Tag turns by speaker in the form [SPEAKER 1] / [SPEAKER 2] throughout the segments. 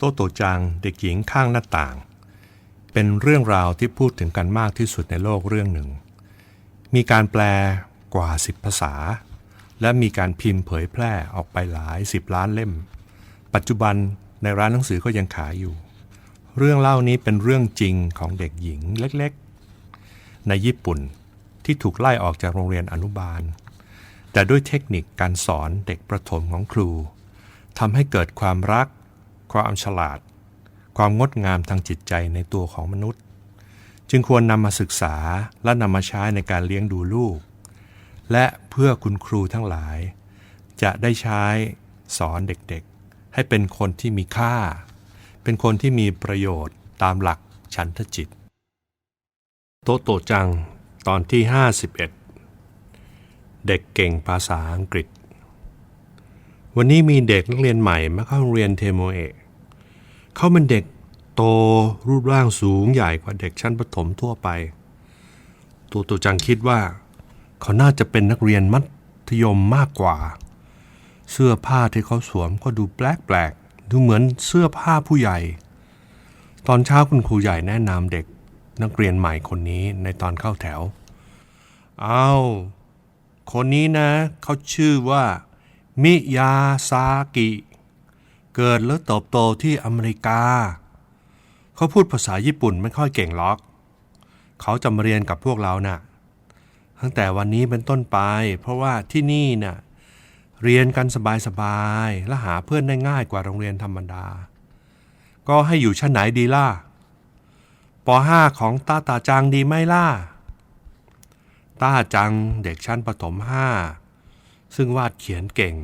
[SPEAKER 1] โตโตจังเด็กหญิงข้างหน้าต่าง เป็นเรื่องราวที่พูดถึงกันมากที่สุดในโลกเรื่องหนึ่ง มีการแปลกว่าสิบภาษา และมีการพิมพ์เผยแพร่ออกไปหลายสิบล้านเล่ม ปัจจุบันในร้านหนังสือก็ยังขายอยู่ เรื่องเล่านี้เป็นเรื่องจริงของเด็กหญิงเล็กๆ ในญี่ปุ่นที่ถูกไล่ออกจากโรงเรียนอนุบาล แต่ด้วยเทคนิคการสอนเด็กประถมของครูทำให้เกิดความรัก ความฉลาด ความงดงามทางจิตใจในตัวของมนุษย์ จึงควรนำมาศึกษาและนำมาใช้ในการเลี้ยงดูลูก และเพื่อคุณครูทั้งหลาย จะได้ใช้สอนเด็กๆ ให้เป็นคนที่มีค่า เป็นคนที่มีประโยชน์ตามหลักฉันทจิต โตโตจังตอนที่ 51 เด็กเก่งภาษาอังกฤษ วันนี้มีเด็กนักเรียนใหม่มาเข้าเรียนเทโมเอะ เขาเป็นเด็กโตรูปร่างสูงใหญ่กว่าเด็กชั้นประถมทั่วไปโตโตจังคิดว่า เขาน่าจะเป็นนักเรียนมัธยมมากกว่า เสื้อผ้าที่เขาสวมก็ดูแปลกๆ ดูเหมือนเสื้อผ้าผู้ใหญ่ ตอนเช้าคุณครูใหญ่แนะนำเด็กนักเรียนใหม่คนนี้ในตอนเข้าแถวเอาคนนี้นะ เขาชื่อว่า มิยาซากิ เกิดและเติบโตที่อเมริกา เขาพูดภาษาญี่ปุ่นไม่ค่อยเก่งหรอก เขาจะมาเรียนกับพวกเรานะ่ะ ตั้งแต่วันนี้เป็นต้นไป เพราะว่าที่นี่น่ะเรียนกันสบายๆและหาเพื่อนได้ง่ายกว่าโรงเรียนธรรมดา ก็ให้อยู่ชั้นไหนดีล่ะป .5 ของตาตาจังดีไหมล่ะตาจังเด็กชั้นประถมห้าซึ่งวาดเขียนเก่ง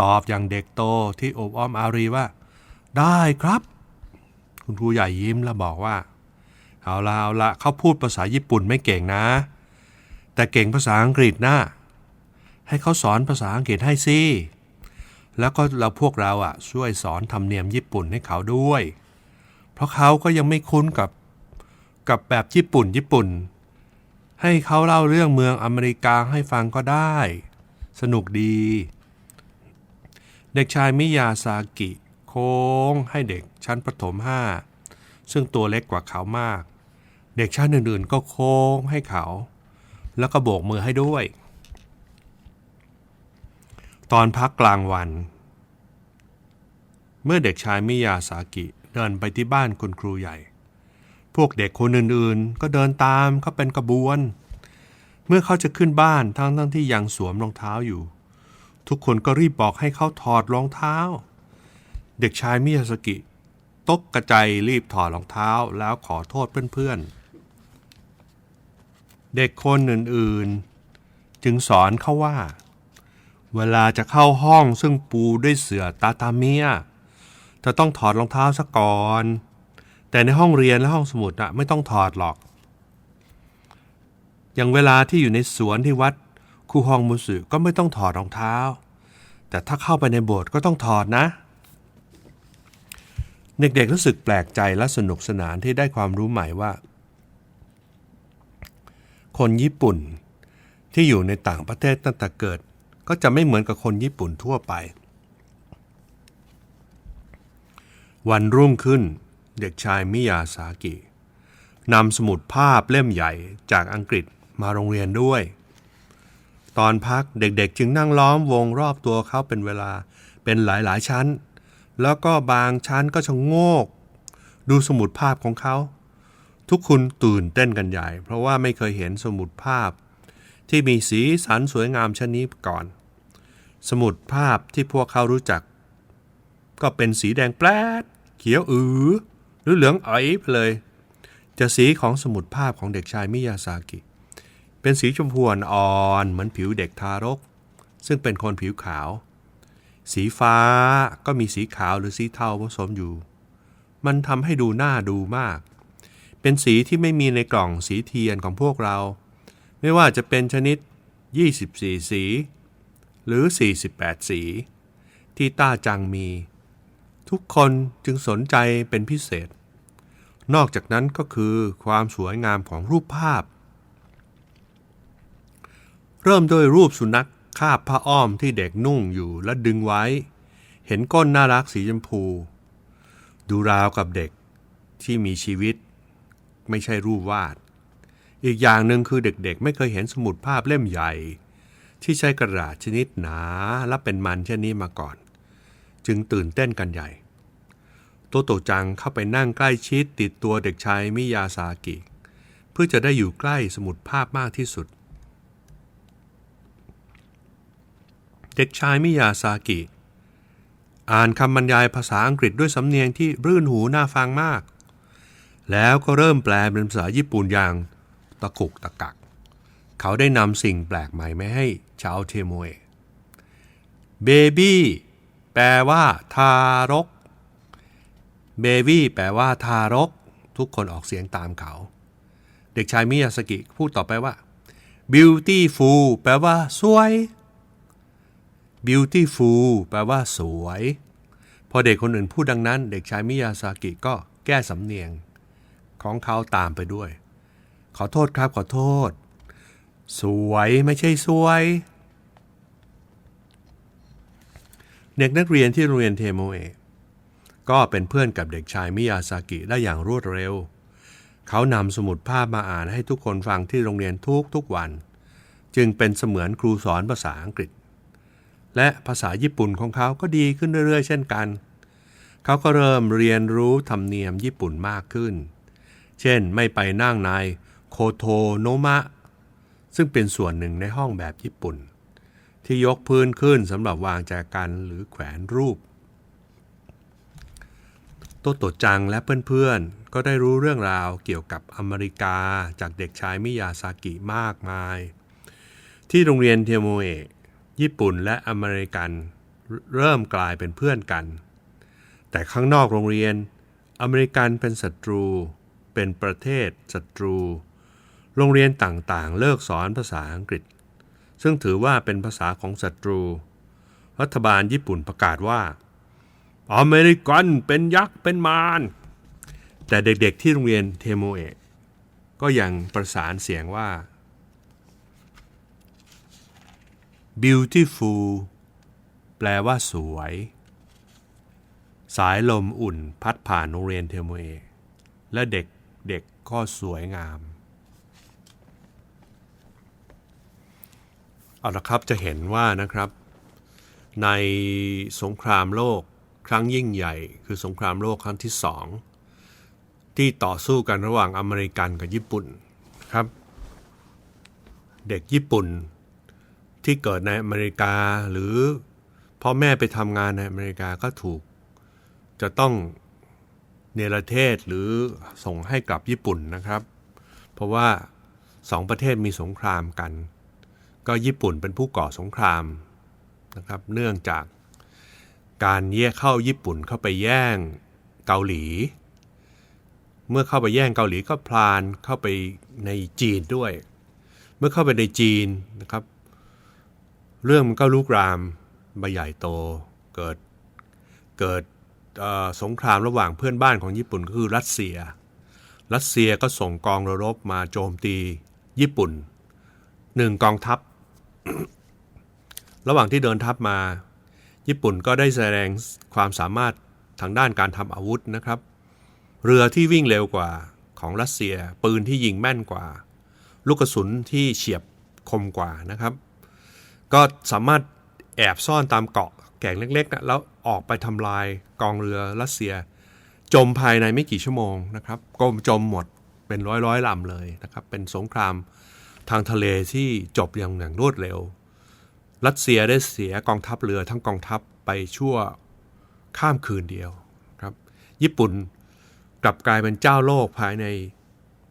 [SPEAKER 1] ตอบอย่างเด็กโตที่อบอ้อมอารีว่า ได้ครับ คุณครูใหญ่ยิ้มแล้วบอกว่า เอาละเอาละเขาพูดภาษาญี่ปุ่นไม่เก่งนะ แต่เก่งภาษาอังกฤษนะ ให้เขาสอนภาษาอังกฤษให้สิแล้วก็เราพวกเราอะช่วยสอนทำเนียมญี่ปุ่นให้เขาด้วย เพราะเขาก็ยังไม่คุ้นกับกับแบบญี่ปุ่นญี่ปุ่น ให้เขาเล่าเรื่องเมืองอเมริกาให้ฟังก็ได้ สนุกดี เด็กชายมิยาซากิ โค้งให้เด็กชั้นประถมห้าซึ่งตัวเล็กกว่าเขามาก เด็กชั้นอื่นๆก็โค้งให้เขา แล้วก็โบกมือให้ด้วย ตอนพักกลางวัน เมื่อเด็กชายมิยาซากิเดินไปที่บ้านคุณครูใหญ่ พวกเด็กคนอื่นๆ ก็เดินตามเขาเป็นกระบวน เมื่อเขาจะขึ้นบ้านทั้งทั้งที่ยังสวมรองเท้าอยู่ ทุกคนก็รีบบอกให้เขาถอดรองเท้า เด็กชายมิยาสกิ ตกกระใจรีบถอดรองเท้าแล้วขอโทษเพื่อนๆ เด็กคนอื่นๆ จึงสอนเขาว่า เวลาจะเข้าห้องซึ่งปูด้วยเสื่อตาตาเมียจะต้องถอดรองเท้าซะก่อน แต่ในห้องเรียนและห้องสมุดอะไม่ต้องถอดหรอก อย่างเวลาที่อยู่ในสวนที่วัด คูฮองมุสึก็ไม่ต้องถอดรองเท้า แต่ถ้าเข้าไปในโบสถ์ก็ต้องถอดนะ เด็กๆรู้สึกแปลกใจและสนุกสนานที่ได้ความรู้ใหม่ว่า คนญี่ปุ่นที่อยู่ในต่างประเทศตั้งแต่เกิด ก็จะไม่เหมือนกับคนญี่ปุ่นทั่วไป วันรุ่งขึ้นเด็กชายมิยาซากินำสมุดภาพเล่มใหญ่จากอังกฤษมาโรงเรียนด้วย ตอนพักเด็กๆ จึงนั่งล้อมวงรอบตัวเขาเป็นเวลาเป็นหลายๆชั้น แล้วก็บางชั้นก็ชะโงก ดูสมุดภาพของเขา ทุกคนตื่นเต้นกันใหญ่ เพราะว่าไม่เคยเห็นสมุดภาพ ที่มีสีสันสวยงามชนนี้ก่อน สมุดภาพที่พวกเขารู้จัก ก็เป็นสีแดงแปลดเขียวอือ หรือเหลืองอ๋อยเลย จะสีของสมุดภาพของเด็กชายมิยาซากิเเป็นสีชมพูอ่อนเหมือนผิวเด็กทารก ซึ่งเป็นคนผิวขาว สีฟ้าก็มีสีขาวหรือสีเทาผสมอยู่ มันทำให้ดูน่าดูมาก เป็นสีที่ไม่มีในกล่องสีเทียนของพวกเรา ไม่ว่าจะเป็นชนิด 24 สี หรือ 48 สี ที่ต้าจังมี ทุกคนจึงสนใจเป็นพิเศษ นอกจากนั้นก็คือความสวยงามของรูปภาพ เริ่มด้วยรูปสุนัขคาบผ้าอ้อมที่เด็กนุ่งอยู่และดึงไว้ เห็นก้นน่ารักสีชมพู ดูราวกับเด็กที่มีชีวิต ไม่ใช่รูปวาด อีกอย่างหนึ่งคือเด็กๆ ไม่เคยเห็นสมุดภาพเล่มใหญ่ ที่ใช้กระดาษชนิดหนาและเป็นมันเช่นนี้มาก่อน จึงตื่นเต้นกันใหญ่โตโตจังเข้าไปนั่งใกล้ชิดติดตัวเด็กชายมิยาซากิ เพื่อจะได้อยู่ใกล้สมุดภาพมากที่สุด เด็กชายมิยาซากิ อ่านคำบรรยายภาษาอังกฤษด้วยสำเนียงที่รื่นหูน่าฟังมาก แล้วก็เริ่มแปลเป็นภาษาญี่ปุ่นอย่างตะกุกตะกัก เขาได้นำสิ่งแปลกใหม่มาให้ชาวเทโมเอะเบบี้แปลว่าทารกเบบี้แปลว่าทารก ทุกคนออกเสียงตามเขา เด็กชายมิยาสกิพูดต่อไปว่า beautiful แปลว่า สวย beautiful แปลว่าสวย พอเด็กคนอื่นพูดดังนั้น เด็กชายมิยาซากิก็แก้สำเนียง ของเขาตามไปด้วย ขอโทษครับขอโทษ สวยไม่ใช่สวย เด็กนักเรียนที่โรงเรียนเทโมเอะก็เป็นเพื่อนกับเด็กชายมิยาซากิได้อย่างรวดเร็ว เขานำสมุดภาพมาอ่านให้ทุกคนฟังที่โรงเรียนทุกทุกวัน จึงเป็นเสมือนครูสอนภาษาอังกฤษ และภาษาญี่ปุ่นของเขาก็ดีขึ้นเรื่อยๆ เช่นกัน เขาก็เริ่มเรียนรู้ธรรมเนียมญี่ปุ่นมากขึ้น เช่นไม่ไปนั่งในโคโทโนมะ ซึ่งเป็นส่วนหนึ่งในห้องแบบญี่ปุ่น ที่ยกพื้นขึ้นสำหรับวางแจกันหรือแขวนรูป โตโตจังและเพื่อนๆ ก็ได้รู้เรื่องราวเกี่ยวกับอเมริกาจากเด็กชายมิยาซากิมากมาย ที่โรงเรียนเทโมเอะ ญี่ปุ่นและอเมริกันเริ่มกลายเป็นเพื่อนกัน แต่ข้างนอกโรงเรียน อเมริกันเป็นศัตรู เป็นประเทศศัตรู โรงเรียนต่างๆ เลิกสอนภาษาอังกฤษ ซึ่งถือว่าเป็นภาษาของศัตรู รัฐบาลญี่ปุ่นประกาศว่า อเมริกันเป็นยักษ์เป็นมารแต่เด็กๆที่โรงเรียนเทโมเอะก็ยังประสานเสียงว่า beautiful แปลว่าสวย สายลมอุ่นพัดผ่านโรงเรียนเทโมเอ และเด็กเด็กก็สวยงาม เอาละครับจะเห็นว่านะครับ ในสงครามโลกครั้งยิ่งใหญ่ คือสงครามโลกครั้งที่สองที่ต่อสู้กันระหว่างอเมริกันกับญี่ปุ่นครับ เด็กญี่ปุ่น ที่เกิดในอเมริกาหรือพ่อแม่ไปทำงานในอเมริกาก็ถูก จะต้องเนรเทศหรือส่งให้กลับญี่ปุ่นนะครับ เพราะว่าสองประเทศมีสงครามกัน ก็ญี่ปุ่นเป็นผู้ก่อสงครามนะครับ เนื่องจากการแยกเข้าญี่ปุ่นเข้าไปแย่งเกาหลี เมื่อเข้าไปแย่งเกาหลีก็พลานเข้าไปในจีนด้วย เมื่อเข้าไปในจีนนะครับ เรื่องมันก็ลุกรามมาใหญ่โตเกิดเกิดสงครามระหว่างเพื่อนบ้านของญี่ปุ่นก็คือรัสเซีย รัสเซียก็ส่งกองรรบมาโจมตีญี่ปุ่นหนึ่งกองทัพ ระหว่างที่เดินทัพมา ญี่ปุ่นก็ได้แสดงความสามารถทางด้านการทำอาวุธนะครับ เรือที่วิ่งเร็วกว่าของรัสเซีย ปืนที่ยิงแม่นกว่า ลูกกระสุนที่เฉียบคมกว่านะครับ ก็สามารถแอบซ่อนตามเกาะแก่งเล็กๆนะแล้วออกไปทำลายกองเรือรัสเซีย จมภายในไม่กี่ชั่วโมงนะครับก็จมหมดเป็นร้อยร้อยลำเลยนะครับเป็นสงครามทางทะเลที่จบอย่างอย่างรวดเร็ว รัสเซียได้เสียกองทัพเรือทั้งกองทัพไปชั่วข้ามคืนเดียวครับญี่ปุ่นกลับกลายเป็นเจ้าโลกภายใน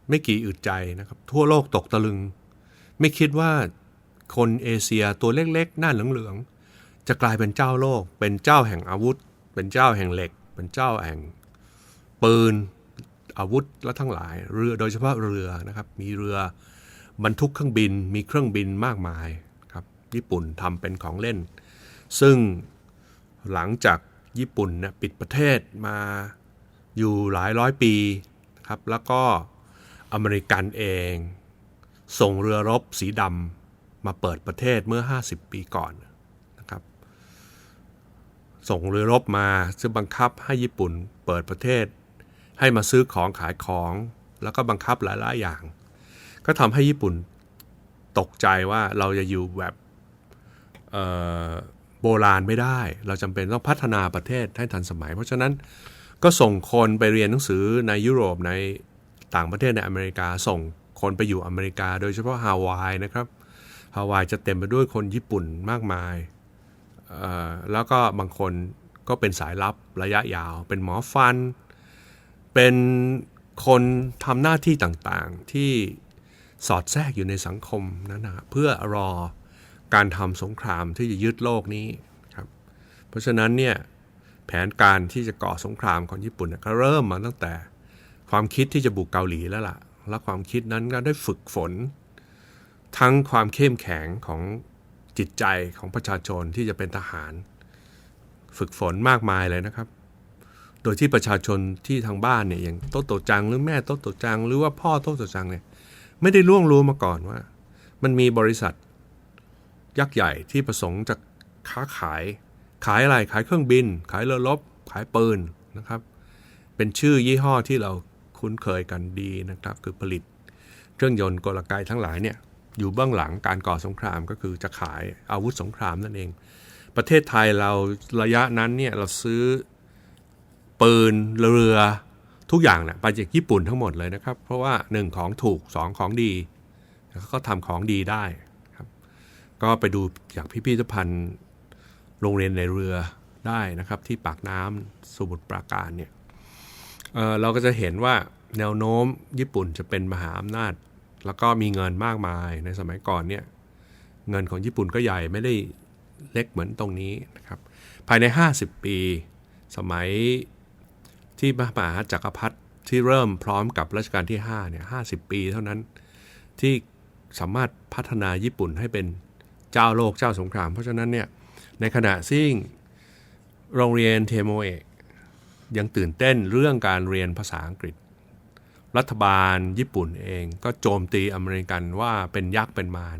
[SPEAKER 1] ไม่กี่อึดใจนะครับทั่วโลกตกตะลึง ไม่คิดว่า คนเอเชียตัวเล็กๆ หน้าเหลืองๆ จะกลายเป็นเจ้าโลก เป็นเจ้าแห่งอาวุธ เป็นเจ้าแห่งเหล็ก เป็นเจ้าแห่งปืนอาวุธและทั้งหลาย เรือโดยเฉพาะเรือนะครับ มีเรือบรรทุกเครื่องบิน มีเครื่องบินมากมายครับ ญี่ปุ่นทำเป็นของเล่น ซึ่งหลังจากญี่ปุ่นเนี่ยปิดประเทศมาอยู่หลายร้อยปีครับ แล้วก็อเมริกันเอง ส่งเรือรบสีดำ มาเปิดประเทศเมื่อ 50 ปีก่อนนะครับ ส่งเรือรบมาซึ่งบังคับให้ญี่ปุ่นเปิดประเทศ ให้มาซื้อของขายของ แล้วก็บังคับหลาย ๆ อย่าง ก็ทำให้ญี่ปุ่นตกใจว่าเราจะอยู่แบบโบราณไม่ได้ เราจำเป็นต้องพัฒนาประเทศให้ทันสมัย เพราะฉะนั้นก็ส่งคนไปเรียนหนังสือในยุโรปในต่างประเทศในอเมริกา ส่งคนไปอยู่อเมริกา โดยเฉพาะฮาวายนะครับ ฮาวายจะเต็มไปด้วยคนญี่ปุ่นมากมาย แล้วก็บางคนก็เป็นสายลับระยะยาว เป็นหมอฟัน เป็นคนทำหน้าที่ต่างๆที่สอดแทรกอยู่ในสังคมนั้นนะเพื่อรอการทำสงครามที่จะยึดโลกนี้ครับ เพราะฉะนั้นเนี่ยแผนการที่จะก่อสงครามของญี่ปุ่นก็เริ่มมาตั้งแต่ความคิดที่จะบุกเกาหลีแล้วล่ะ และความคิดนั้นก็ได้ฝึกฝน ทั้งความเข้มแข็งของจิตใจของประชาชนที่จะเป็นทหาร ฝึกฝนมากมายเลยนะครับ โดยที่ประชาชนที่ทางบ้านเนี่ยอย่างโต๊ะโตจังหรือแม่โต๊ะโตจัง หรือว่าพ่อโต๊ะโตจังเนี่ยไม่ได้ล่วงรู้มาก่อนว่า มันมีบริษัท ยักษ์ใหญ่ที่ประสงค์จะค้าขาย ขายอะไรขายเครื่องบิน ขายเรือรบขายปืนนะครับ เป็นชื่อยี่ห้อที่เราคุ้นเคยกันดีนะครับ คือผลิต เครื่องยนต์กลไกทั้งหลายเนี่ย อยู่เบื้องหลังการก่อสงครามก็คือจะขายอาวุธสงครามนั่นเอง ประเทศไทยเราระยะนั้นเนี่ยเราซื้อปืนเรือทุกอย่างเนี่ยไปจากญี่ปุ่นทั้งหมดเลยนะครับ เพราะว่า 1 ของถูก 2 ของดีแล้วก็ทำของดีได้ครับ ก็ไปดูอย่างพิพิธภัณฑ์โรงเรียนในเรือได้นะครับ ที่ปากน้ำสมุทรปราการเนี่ยเเราก็จะเห็นว่าแนวโน้มญี่ปุ่นจะเป็นมหาอำนาจ แล้วก็มีเงินมากมายในสมัยก่อนเนี่ยเงินของญี่ปุ่นก็ใหญ่ไม่ได้เล็กเหมือนตรงนี้นะครับ ภายใน 50 ปี สมัยที่มหาจักรพรรดิที่เริ่มพร้อมกับรัชกาลที่5เนี่ย50 ปีเท่านั้นที่สามารถพัฒนาญี่ปุ่นให้เป็นเจ้าโลกเจ้าสงคราม เพราะฉะนั้นเนี่ยในขณะที่งโรงเรียนเทโมเอะยังตื่นเต้นเรื่องการเรียนภาษาอังกฤษ รัฐบาลญี่ปุ่นเองก็โจมตีอเมริกันว่าเป็นยักษ์เป็นมาร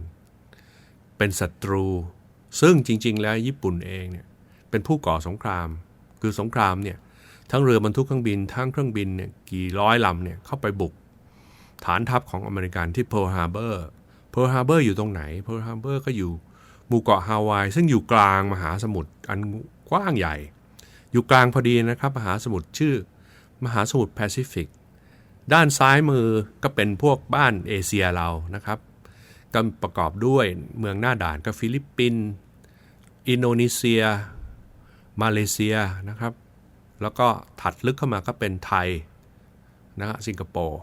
[SPEAKER 1] เป็นศัตรู ซึ่งจริง ๆ แล้วญี่ปุ่นเองเนี่ยเป็นผู้ก่อสงคราม คือสงครามเนี่ยทั้งเรือบรรทุกเครื่องบินทั้งเครื่องบินเนี่ยกี่ร้อยลำเนี่ยเข้าไปบุกฐานทัพของอเมริกันที่เพิร์ลฮาร์เบอร์เพิร์ลฮาร์เบอร์อยู่ตรงไหนเพิร์ลฮาร์เบอร์ก็อยู่หมู่เกาะฮาวายซึ่งอยู่กลางมหาสมุทรอันกว้างใหญ่ อยู่กลางพอดีนะครับมหาสมุทรชื่อมหาสมุทรแปซิฟิก ด้านซ้ายมือก็เป็นพวกบ้านเอเชียเรานะครับ ก็ประกอบด้วยเมืองหน้าด่านก็ฟิลิปปินส์อินโดนีเซีย มาเลเซียนะครับ แล้วก็ถัดลึกเข้ามาก็เป็นไทยนะฮะสิงคโปร์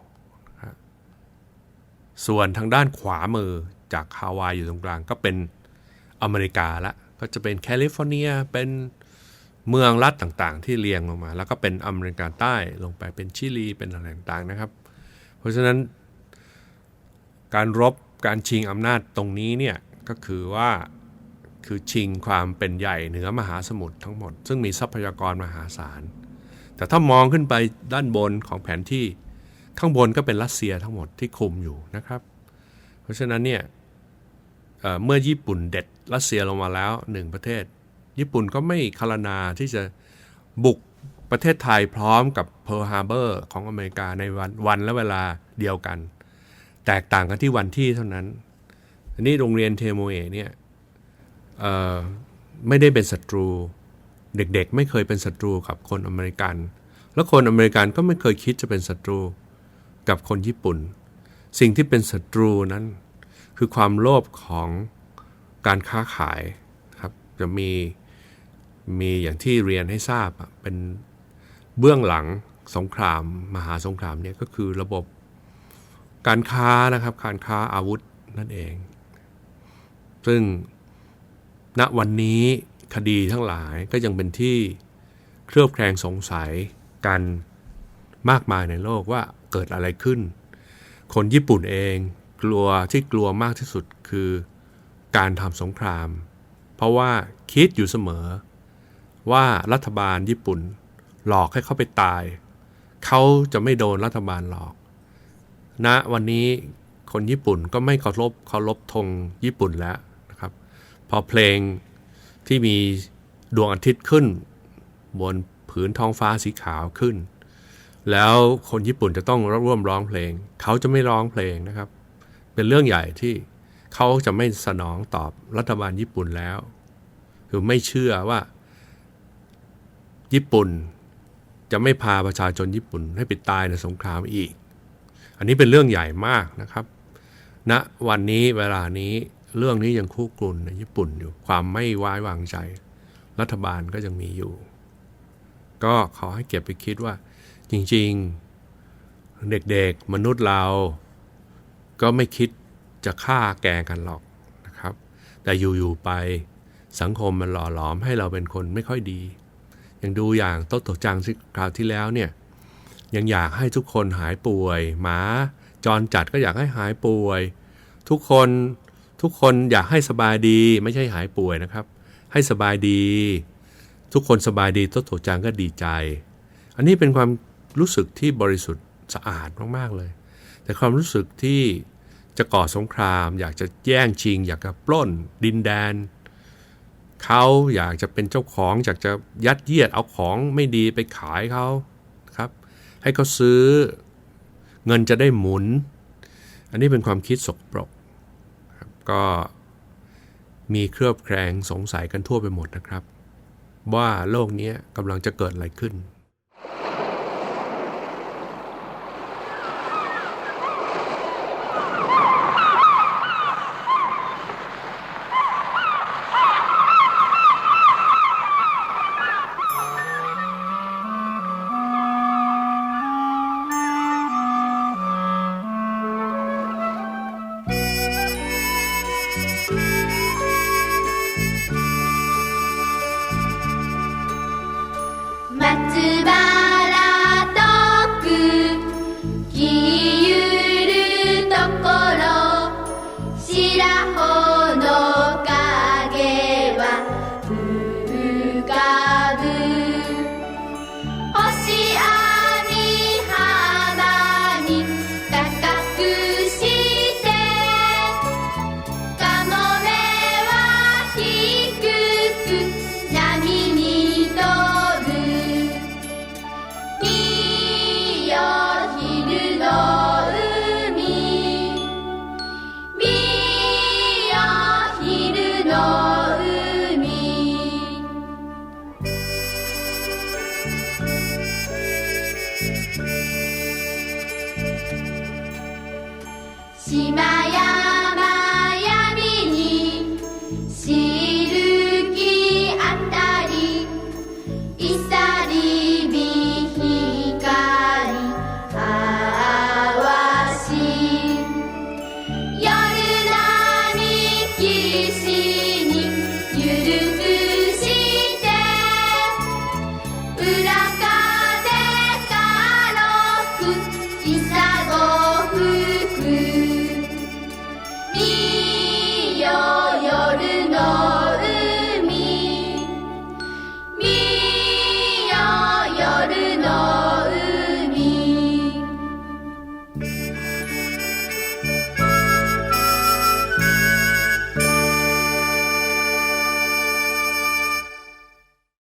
[SPEAKER 1] ส่วนทางด้านขวามือจากฮาวายอยู่ตรงกลางก็เป็นอเมริกาละก็จะเป็นแคลิฟอร์เนียเป็น เมืองรัฐต่างๆ ที่เรียงลงมา แล้วก็เป็นอเมริกาใต้ลงไปเป็นชิลีเป็นอะไรต่างๆนะครับ เพราะฉะนั้นการรบการชิงอำนาจตรงนี้เนี่ยก็คือว่าคือชิงความเป็นใหญ่เหนือมหาสมุทรทั้งหมด ซึ่งมีทรัพยากรมหาศาล แต่ถ้ามองขึ้นไปด้านบนของแผนที่ข้างบนก็เป็นรัสเซียทั้งหมดที่คุมอยู่นะครับ เพราะฉะนั้นเนี่ยเเมื่อญี่ปุ่นเด็ดรัสเซียลงมาแล้วหนึ่งประเทศ ญี่ปุ่นก็ไม่คารนาที่จะบุกประเทศไทยพร้อมกับเพิร์ฮาร์เบอร์ของอเมริกาในวันวันและเวลาเดียวกัน แตกต่างกันที่วันที่เท่านั้น อันนี้โรงเรียนเทโมเอเนี่ยไม่ได้เป็นศัตรู เด็กๆ ไม่เคยเป็นศัตรูกับคนอเมริกัน แล้วคนอเมริกันก็ไม่เคยคิดจะเป็นศัตรูกับคนญี่ปุ่น สิ่งที่เป็นศัตรูนั้น คือความโลภของการค้าขายครับจะมี มีอย่างที่เรียนให้ทราบอะเป็นเบื้องหลังสงครามมหาสงครามเนี่ยก็คือระบบการค้านะครับการค้าอาวุธนั่นเอง ซึ่งณวันนี้คดีทั้งหลายก็ยังเป็นที่เครือบแคลงสงสัยกันมากมายในโลกว่าเกิดอะไรขึ้น คนญี่ปุ่นเองกลัวที่กลัวมากที่สุดคือการทำสงคราม เพราะว่าคิดอยู่เสมอ ว่ารัฐบาลญี่ปุ่น หลอกให้เขาไปตาย เขาจะไม่โดนรัฐบาลหลอกณวันนี้คนญี่ปุ่นก็ไม่เคารพเคารพธงญี่ปุ่นแล้วนะครับ พอเพลงที่มีดวงอาทิตย์ขึ้น บนผืนท้องฟ้าสีขาวขึ้น แล้วคนญี่ปุ่นจะต้องร่วมร้องเพลง เขาจะไม่ร้องเพลงนะครับ เป็นเรื่องใหญ่ที่เขาจะไม่สนองตอบรัฐบาลญี่ปุ่นแล้ว คือไม่เชื่อว่า ญี่ปุ่น จะไม่พาประชาชนญี่ปุ่นให้ไปตายในสงครามอีก อันนี้เป็นเรื่องใหญ่มากนะครับณวันนี้เวลานี้เรื่องนี้ยังคุกรุ่นในญี่ปุ่นอยู่ความไม่ไว้วางใจ รัฐบาลก็ยังมีอยู่ ก็ขอให้เก็บไปคิดว่า จริงๆ เด็กๆ มนุษย์เรา ก็ไม่คิดจะฆ่าแกงกันหรอกนะครับ แต่อยู่ๆไปสังคมมันหล่อหลอมให้เราเป็นคนไม่ค่อยดี อย่างดูอย่างโต๊ะโตจังที่คราวที่แล้วเนี่ยยังอยากให้ทุกคนหายป่วย หมาจรจัดก็อยากให้หายป่วย ทุกคนทุกคนอยากให้สบายดีไม่ใช่หายป่วยนะครับ ให้สบายดี ทุกคนสบายดีโต๊ะโตจังก็ดีใจ อันนี้เป็นความรู้สึกที่บริสุทธิ์สะอาดมากๆเลย แต่ความรู้สึกที่จะก่อสงคราม อยากจะแย่งชิง อยากจะปล้น ดินแดน เขาอยากจะเป็นเจ้าของอยากจะยัดเยียดเอาของไม่ดีไปขายเขาครับ ให้เขาซื้อเงินจะได้หมุน อันนี้เป็นความคิดสกปรกครับก็มีเครือบแคลงสงสัยกันทั่วไปหมดนะครับ ว่าโลกนี้กำลังจะเกิดอะไรขึ้น
[SPEAKER 2] つば